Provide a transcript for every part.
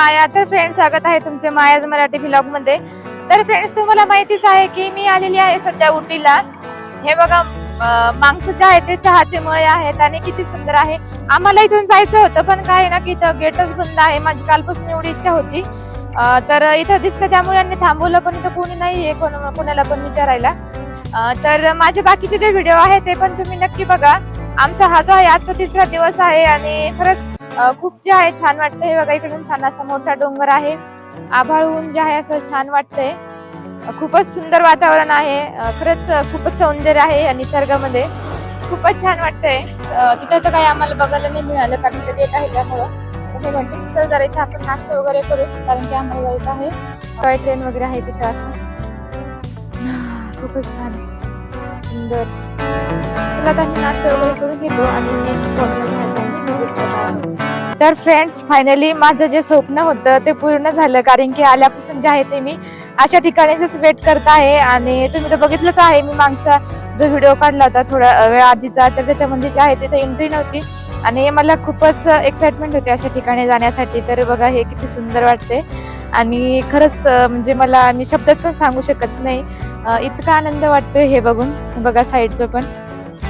माया. तर फ्रेंड स्वागत आहे तुमचे मायाज मराठी ब्लॉगमध्ये. तर फ्रेंड्स तुम्हाला माहितीच आहे की मी आलेली आहे सध्या उटीला. हे बघा मागचं जे आहे ते चहाचे मळे आहेत आणि किती सुंदर आहे. आम्हाला इथून जायचं होतं पण काय आहे ना की इथं गेटच बंद आहे. माझी कालपासून एवढी इच्छा होती. तर इथं दिसलं त्यामुळे यांनी थांबवलं पण इथं कोणी नाही आहे कोण कोणाला पण विचारायला. तर माझे बाकीचे जे व्हिडिओ आहे ते पण तुम्ही नक्की बघा. आमचा हा जो आहे आजचा तिसरा दिवस आहे आणि खरंच खूप जे आहे छान वाटतंय हे बघा इकडून छान असा मोठा डोंगर आहे. आभाळून जे आहे असं छान वाटतंय. खूपच सुंदर वातावरण आहे. खरंच खूपच सौंदर्य आहे या निसर्गामध्ये. खूपच छान वाटतंय. तिथं तर काही आम्हाला बघायला नाही मिळालं कारण ते डेट आहे त्यामुळं. मी म्हटलं म्हणजे चल जरा इथे आपण नाश्ता वगैरे करू कारण की आम्हाला जायचं आहे. टॉय ट्रेन वगैरे आहे तिथं असं. खूपच छान सुंदर. चला आता आम्ही नाश्ता वगैरे करून घेतो आणि नेक्स्ट तर फ्रेंड्स फायनली माझं जे स्वप्न होतं ते पूर्ण झालं. कारण की आल्यापासून जे आहे ते मी अशा ठिकाणीच वेट करत आहे. आणि तुम्ही तर बघितलंच आहे मी मागचा जो व्हिडिओ काढला होता थोडा वेळ आधीचा तर त्याच्यामध्ये जे आहे तिथे एंट्री नव्हती. आणि मला खूपच एक्साइटमेंट होती अशा ठिकाणी जाण्यासाठी. तर बघा हे किती सुंदर वाटते आणि खरंच म्हणजे मला मी शब्दात पण सांगू शकत नाही. इतका आनंद वाटतोय हे बघून. बघा साईडचं पण.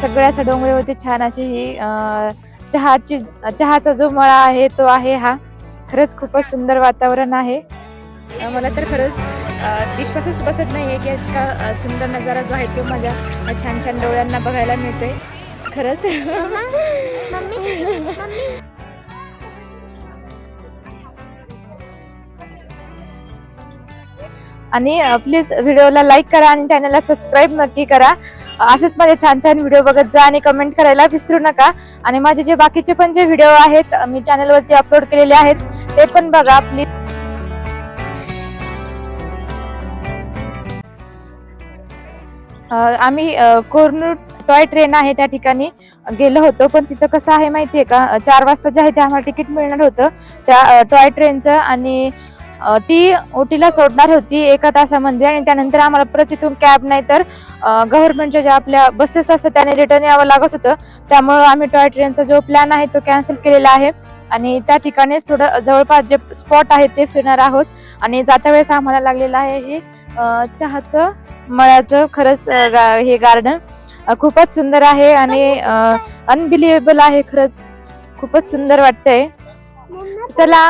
सगळ्या असं डोंगरावरती छान अशी ही चहाची चहाचा जो मळा आहे तो आहे हा. खरंच खूपच सुंदर वातावरण आहे. मला तर खरंच विश्वासच बसत नाहीये की इतका सुंदर नजारा जो आहे तो माझ्या छान छान डोळ्यांना बघायला मिळतोय. खरंच. आणि प्लीज व्हिडिओला लाईक करा आणि चॅनलला सबस्क्राईब नक्की करा. असेच माझे छान छान व्हिडिओ बघत जा आणि कमेंट करायला विसरू नका. आणि माझे जे बाकीचे पण जे व्हिडिओ आहेत मी चॅनलवरती अपलोड केलेले आहेत ते पण बघा प्लीज आम्ही कोरनूर टॉय ट्रेन आहे त्या ठिकाणी गेलो होतो पण तिथं कसं आहे माहिती आहे का चार वाजता जे आहे ते आम्हाला तिकीट मिळणार होतं. त्या टॉय ट्रेनचं आणि ती ओटीला सोडणार होती एका तासामध्ये आणि त्यानंतर आम्हाला परत तिथून कॅब नाही तर गव्हर्नमेंटच्या ज्या आपल्या बसेस असतात त्याने रिटर्न यावं लागत होतं. त्यामुळं आम्ही टॉय ट्रेनचा जो प्लॅन आहे तो कॅन्सल केलेला आहे. आणि त्या ठिकाणीच थोडं जवळपास जे स्पॉट आहे ते फिरणार आहोत. आणि जाता वेळेस आम्हाला लागलेलं आहे हे चहाचं मळ्याचं खरंच गा- हे गार्डन खूपच सुंदर आहे आणि अनबिलिव्हेबल आहे खरंच. खूपच सुंदर वाटतंय. चला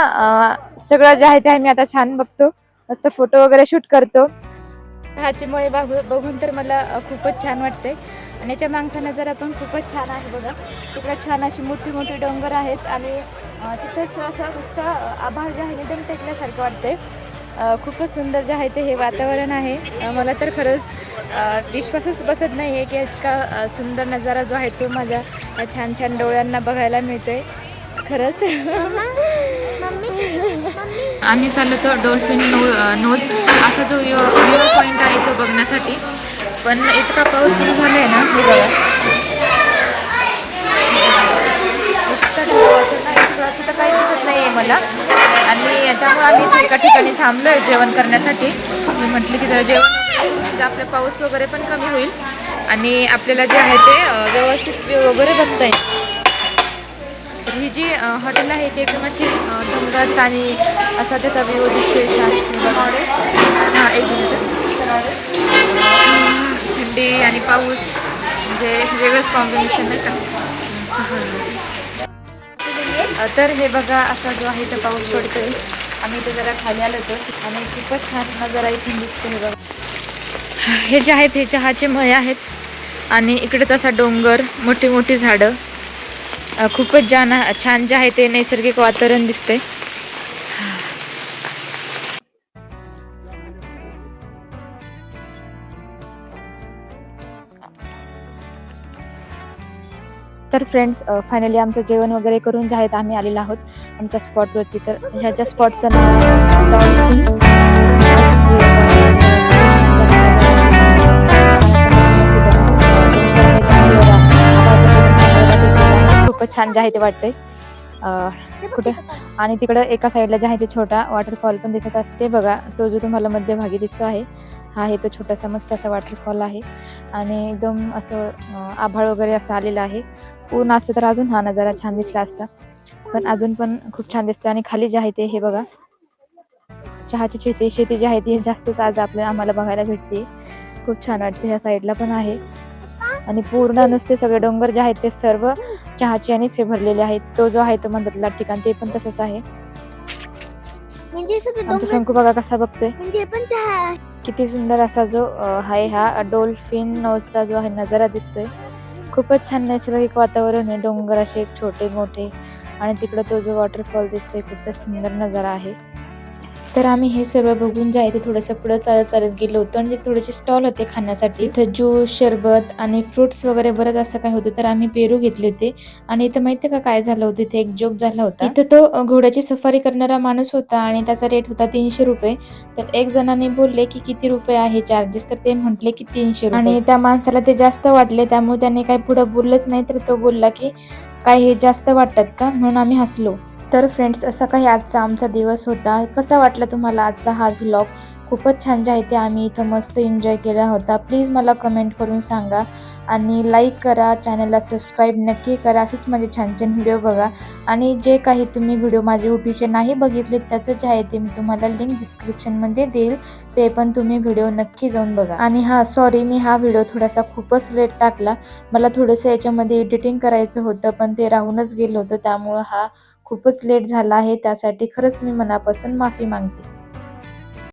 सगळं जे आहे ते आम्ही आता छान बघतो. मस्त फोटो वगैरे शूट करतो. चहाची मुळे बघू- बघून तर मला खूपच छान वाटते आणि याच्या मागचा नजारा पण खूपच छान आहे बघा. तिकडे छान अशी मोठी मोठी डोंगर आहेत आणि अं, तिथेच असं नुसतं आभाळ जे आहे एकदम टेकल्यासारखं वाटते खूपच सुंदर जे आहे ते हे वातावरण आहे. मला तर खरंच विश्वासच बसत नाही आहे की इतका सुंदर नजारा जो आहे तो माझ्या छान छान डोळ्यांना बघायला मिळतोय. खरंच. आम्ही चाललो तो डॉल्फिन नो नोज. असा जो व्ह्यू पॉईंट आहे तो बघण्यासाठी. पण इतका पाऊस सुरू झाला आहे ना हे बघा. तर काही दिसत नाही आहे मला. आणि त्यामुळे आम्ही एका ठिकाणी थांबलो आहे जेवण करण्यासाठी. मी म्हटली की जरा जेवण म्हणजे आपले पाऊस वगैरे पण कमी होईल. आणि आपल्याला जे आहे ते व्यवस्थित वगैरे बघता येईल. तर ही जी हॉटेल आहे ती एकदम अशी अ, डोंगरात आणि असा त्याचा व्ह्यू दिसतोय छान. हा एक मिनिट थंडी आणि पाऊस म्हणजे वेगळंच कॉम्बिनेशन नाही का? तर हे बघा असा जो आहे तो पाऊस पडतोय. आम्ही इथे जरा खाली आलो होतो. आणि खूपच छान नजारा इथून दिसतो हे बघा. हे जे आहेत हे चहाचे मळे आहेत. आणि इकडेच असा डोंगर मोठी मोठी झाडं. खूपच छान छान जे आहे ते नैसर्गिक वातावरण दिसते तर फ्रेंड्स फायनली आमचं जेवण वगैरे करून जे आहेत आम्ही आलेलो आहोत. आमच्या स्पॉटवरती तर ह्याच्या स्पॉटचं नाव छान जे आहे ते वाटतंय. कुठे? आणि तिकडं एका साईडला जे आहे ते छोटा वॉटरफॉल पण दिसत असते. बघा तो जो तुम्हाला मध्यभागी दिसतो आहे हा आहे तो छोटासा मस्त असा वॉटरफॉल आहे. आणि एकदम असं आभाळ वगैरे असं आलेलं आहे. ऊन असतं तर अजून हा नजारा छान दिसला असता. पण अजून पण खूप छान दिसतं. आणि खाली जे आहे ते हे बघा. चहाची शेती शेती जी आहे ती जास्तच आज आपल्याला आम्हाला बघायला भेटते. खूप छान वाटते. ह्या साईडला पण आहे. आणि पूर्ण नुसते सगळे डोंगर जे आहेत ते सर्व चहाचे आणि से भरलेले आहेत. तो जो आहे तो मंदिरातला ठिकाण ते पण तसंच आहे. म्हणजे आमचा शंकू बघा कसा बघतोय? म्हणजे पण चहा. किती सुंदर असा जो आहे हा डोल्फिन नोजचा जो आहे नजारा दिसतोय. खूपच छान नैसर्गिक वातावरण आहे. डोंगर असे छोटे मोठे आणि तिकडं तो जो वॉटरफॉल दिसतोय खूपच सुंदर नजारा आहे. तर आम्ही हे सर्व बघून जे ते थोडंसं पुढं चालत चालत गेलो होतो आणि ते थोडेसे स्टॉल होते खाण्यासाठी. इथं ज्यूस शरबत आणि फ्रुट्स वगैरे बरंच असं काय होतं तर आम्ही पेरू घेतले होते. आणि इथं माहिती का काय झालं होतं? इथे एक जोक झाला होता. इथं तो घोड्याची सफारी करणारा माणूस होता आणि त्याचा रेट होता तीनशे रुपये. तर एक जणांनी बोलले की किती रुपये आहे चार्जेस तर ते म्हटले की तीनशे आणि त्या माणसाला ते जास्त वाटले त्यामुळे त्याने काही पुढं बोललंच नाही. तर तो बोलला की काय हे जास्त वाटतात का? म्हणून आम्ही हसलो. तर फ्रेंड्स असा काही आजचा आमचा दिवस होता. कसा वाटला तुम्हाला आजचा हा व्लॉग खूपच छान जे आहे ते आम्ही इथं मस्त एन्जॉय केला होता. प्लीज मला कमेंट करून सांगा आणि लाईक करा चॅनलला सबस्क्राईब नक्की करा. असेच माझे छान छान व्हिडिओ बघा. आणि जे काही तुम्ही व्हिडिओ माझे युट्यूबचे नाही बघितले त्याचं जे आहे ते मी तुम्हाला लिंक डिस्क्रिप्शनमध्ये देईल. ते पण तुम्ही व्हिडिओ नक्की जाऊन बघा. आणि हा सॉरी मी हा व्हिडिओ थोडासा खूपच लेट टाकला. मला थोडंसं याच्यामध्ये एडिटिंग करायचं होतं पण ते राहूनच गेलं होतं. त्यामुळं हा खूपच लेट झाला आहे त्यासाठी खरंच मी मनापासून माफी मागते.